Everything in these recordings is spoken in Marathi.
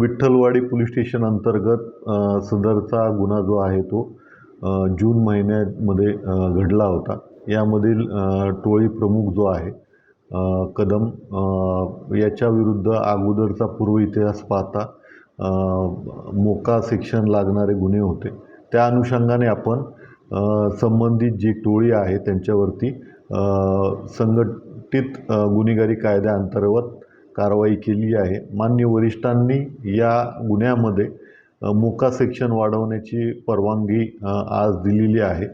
विठ्ठलवाडी पोलीस स्टेशन अंतर्गत सदरचा गुन्हा जो आहे तो जून महिन्यामध्ये घडला होता. यामधील टोळी प्रमुख जो आहे कदम याच्या विरुद्ध अगोदरचा पूर्व इतिहास पाहता मोका सेक्शन लागणारे गुन्हे होते. त्या अनुषंगाने आपण संबंधित जी टोळी आहे त्यांच्यावरती संघट संघटित गुन्हेगारी कायद्याअंतर्गत कारवाई केली आहे. मान्य वरिष्ठांनी या गुन्ह्यामध्ये मोका सेक्शन वाढवण्याची परवानगी आज दिलेली आहे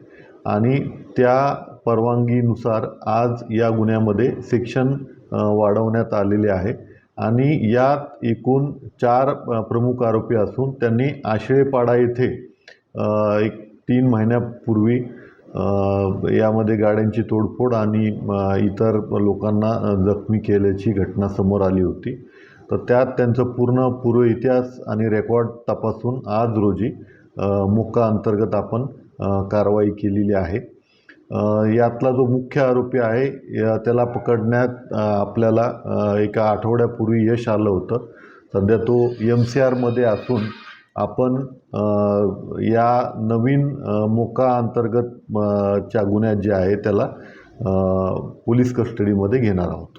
आणि त्या परवानगीनुसार आज या गुन्ह्यामध्ये सेक्शन वाढवण्यात आलेले आहे आणि यात एकूण चार प्रमुख आरोपी असून त्यांनी आशळेपाडा येथे एक तीन महिन्यापूर्वी यामध्ये गाड्यांची तोडफोड आणि इतर लोकांना जखमी केल्याची घटना समोर आली होती. तर त्यात त्यांचं पूर्ण पूर्व इतिहास आणि रेकॉर्ड तपासून आज रोजी अ, मोका अंतर्गत आपण कारवाई केलेली आहे. यातला जो मुख्य आरोपी आहे या- त्याला पकडण्यात आपल्याला एका आठवड्यापूर्वी यश आलं होतं. सध्या तो एम सी आरमध्ये असून आपण या नवीन मोका अंतर्गत च्या गुन्ह्यात जे आहे त्याला पोलीस कस्टडीमध्ये घेणार आहोत.